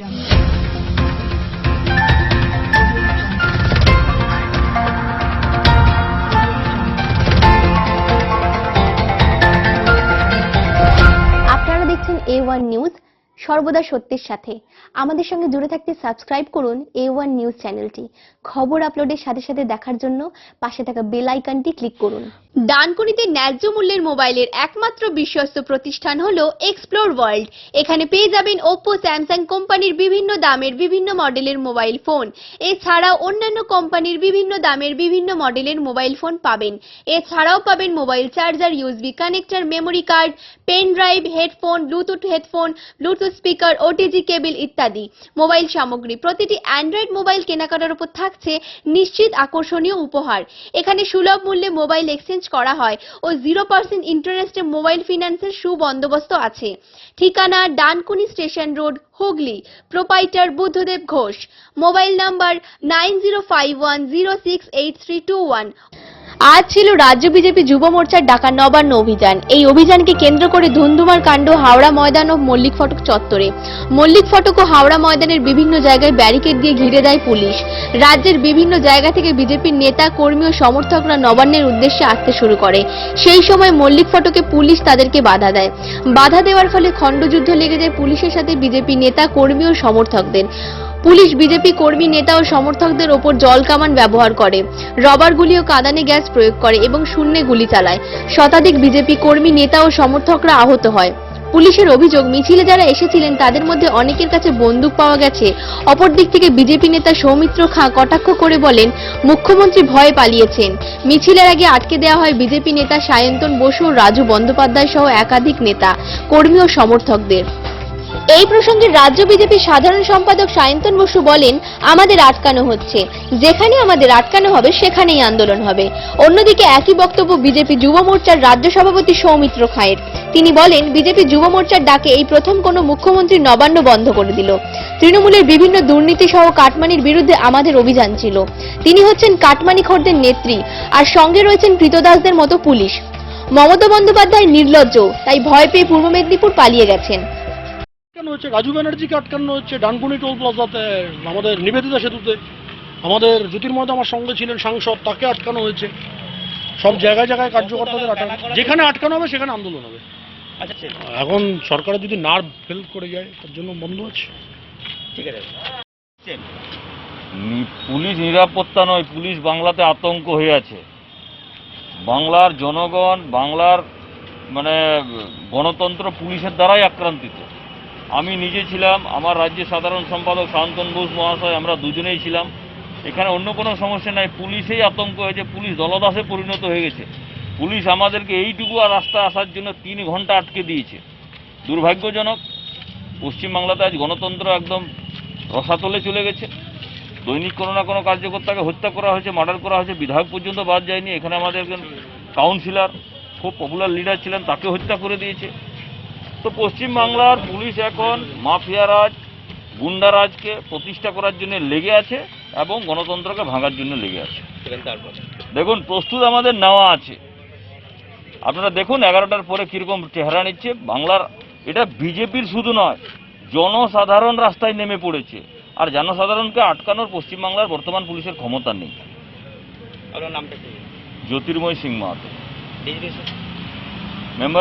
আপনারা দেখছেন এ one news সর্বদা সত্যের সাথে। আমাদের সঙ্গে জুড়ে থাকতে সাবস্ক্রাইব করুন এ ওয়ান নিউজ চ্যানেলটি খবর আপলোডের সাথে সাথে দেখার জন্য পাশে থাকা বেল আইকনটি ক্লিক করুন। ডানকুনিতে ন্যায্য মূল্যের মোবাইলের একমাত্র বিশ্বস্ত প্রতিষ্ঠান হলো এক্সপ্লোর ওয়ার্ল্ড এখানে পেয়ে যাবেন ওপ্পো স্যামসাং কোম্পানির বিভিন্ন দামের বিভিন্ন মডেলের মোবাইল ফোন। এছাড়াও অন্যান্য কোম্পানির বিভিন্ন দামের বিভিন্ন মডেলের মোবাইল ফোন পাবেন। এছাড়াও পাবেন mobile charger USB connector memory card pen drive headphone bluetooth headphone bluetooth speaker OTG cable ইত্যাদি। মোবাইল সামগ্রী প্রতিটি অ্যান্ড্রয়েড মোবাইল কেনাকাটার উপর থাকছে নিশ্চিত আকর্ষণীয় উপহার। এখানে সুলভ মূল্যে মোবাইল এক্সচেঞ্জ করা হয় ও জিরো পার্সেন্ট ইন্টারেস্টে মোবাইল ফিনান্সের সুবন্দোবস্ত আছে। ঠিকানা Dankuni station road, Hooghly. Proprietor Buddhadeb Ghosh. Mobile number nine zero five one zero six eight three two one আজ ছিল রাজ্য বিজেপি যুব মোর্চার ডাকা নবান্ন অভিযান। এই অভিযানকে কেন্দ্র করে ধুন্ধুমার কাণ্ড, হাওড়া ময়দান ও মল্লিক ফটক চত্বরে। মল্লিক ফটক ও হাওড়া ময়দানের বিভিন্ন জায়গায় ব্যারিকেড দিয়ে ঘিরে দেয় পুলিশ। রাজ্যের বিভিন্ন জায়গা থেকে বিজেপির নেতা, কর্মী ও সমর্থকরা নবান্নের উদ্দেশ্যে আসতে শুরু করে। সেই সময় মল্লিক ফটকে পুলিশ তাদেরকে বাধা দেয়। বাধা দেওয়ার ফলে খণ্ডযুদ্ধ লেগে যায় পুলিশের সাথে বিজেপি নেতা, কর্মী ও সমর্থকদের। পুলিশ, বিজেপি কর্মী, নেতা ও সমর্থকদের ওপর জল কামান ব্যবহার করে। রবার গুলি ও কাঁদানে গ্যাস প্রয়োগ করে এবং শূন্যে গুলি চালায়। শতাধিক বিজেপি কর্মী, নেতা ও সমর্থকরা আহত হয়। পুলিশের অভিযোগ, মিছিলে যারা এসেছিলেন, তাদের মধ্যে অনেকের কাছে বন্দুক পাওয়া গেছে। অপরদিক থেকে বিজেপি নেতা সৌমিত্র খাঁ কটাক্ষ করে বলেন, মুখ্যমন্ত্রী ভয়ে পালিয়েছেন। মিছিলের আগে আটকে দেওয়া হয় বিজেপি নেতা সায়ন্তন বসু রাজু বন্দ্যোপাধ্যায় সহ একাধিক নেতা, কর্মী ও সমর্থকদের। এই প্রসঙ্গে রাজ্য বিজেপির সাধারণ সম্পাদক সায়ন্তন বসু বলেন, আমাদের আটকানো হচ্ছে। যেখানে আমাদের আটকানো হবে, সেখানেই আন্দোলন হবে। অন্যদিকে একই বক্তব্য বিজেপি যুব মোর্চার রাজ্য সভাপতি সৌমিত্র খায়ের। তিনি বলেন, বিজেপি যুব মোর্চার ডাকে এই প্রথম কোনো মুখ্যমন্ত্রী নবান্ন বন্ধ করে দিল। তৃণমূলের বিভিন্ন দুর্নীতি সহ কাটমানির বিরুদ্ধে আমাদের অভিযান ছিল। তিনি হচ্ছেন কাটমানি খোরদের নেত্রী আর সঙ্গে রয়েছেন কৃতদাসদের মতো পুলিশ। মমতা বন্দ্যোপাধ্যায় নির্লজ্জ, তাই ভয় পেয়ে পূর্ব মেদিনীপুর পালিয়ে গেছেন। আটকানো হচ্ছে রাজু ব্যানার্জিকে আটকানো হচ্ছে ডানকুনি টোল প্লাজাতে আমাদের নিবেদিতা সেতুতে। আমাদের জ্যোতির্ময় আমার সঙ্গে ছিলেন সাংসদ তাকে আটকানো হয়েছে। সব জায়গায় জায়গায় কার্যকর্তাদের আটকানো যেখানে আটকানো হবে সেখানে আন্দোলন হবে। আচ্ছা এখন সরকারের যদি নার্ভ ফেল করে যায় তার জন্য বন্ধ আছে। ঠিক আছে। পুলিশ নিরাপত্তা নয় পুলিশ বাংলাতে আতঙ্ক হয়ে আছে। বাংলার জনগণ বাংলার মানে গণতন্ত্র পুলিশের দ্বারাই আক্রান্তিত। আমি নিজে ছিলাম, আমার রাজ্যের সাধারণ সম্পাদক শান্তন বোস মহাশয়, আমরা দুজনেই ছিলাম। এখানে অন্য কোনো সমস্যা নাই, পুলিশেই আতঙ্ক হয়েছে, পুলিশ দলদাসে পরিণত হয়ে গেছে। পুলিশ আমাদেরকে এইটুকু আর রাস্তা আসার জন্য তিন ঘণ্টা আটকে দিয়েছে। দুর্ভাগ্যজনক, পশ্চিমবাংলাতে আজ গণতন্ত্র একদম রসাতলে চলে গেছে। দৈনিক কোনো না কোনো কার্যকর্তাকে হত্যা করা হয়েছে, মার্ডার করা হয়েছে, বিধায়ক পর্যন্ত বাদ যায়নি। এখানে আমাদের কাউন্সিলর, খুব পপুলার লিডার ছিলেন, তাকে হত্যা করে দিয়েছে। তো পশ্চিমবাংলার পুলিশ এখন মাফিয়া রাজ গুন্ডারাজকে প্রতিষ্ঠা করার জন্য লেগে আছে এবং গণতন্ত্রকে ভাঙার জন্য লেগে আছে। দেখুন প্রস্তুত আমাদের নেওয়া আছে। আপনারা দেখুন এগারোটার পরে কীরকম চেহারা নিচ্ছে। বাংলার এটা বিজেপির শুধু নয় জনসাধারণ রাস্তায় নেমে পড়েছে। আর জনসাধারণকে আটকানোর পশ্চিমবাংলার বর্তমান পুলিশের ক্ষমতা নেই। নামটা কি? জ্যোতির্ময় সিং মাহাতো। মেম্বার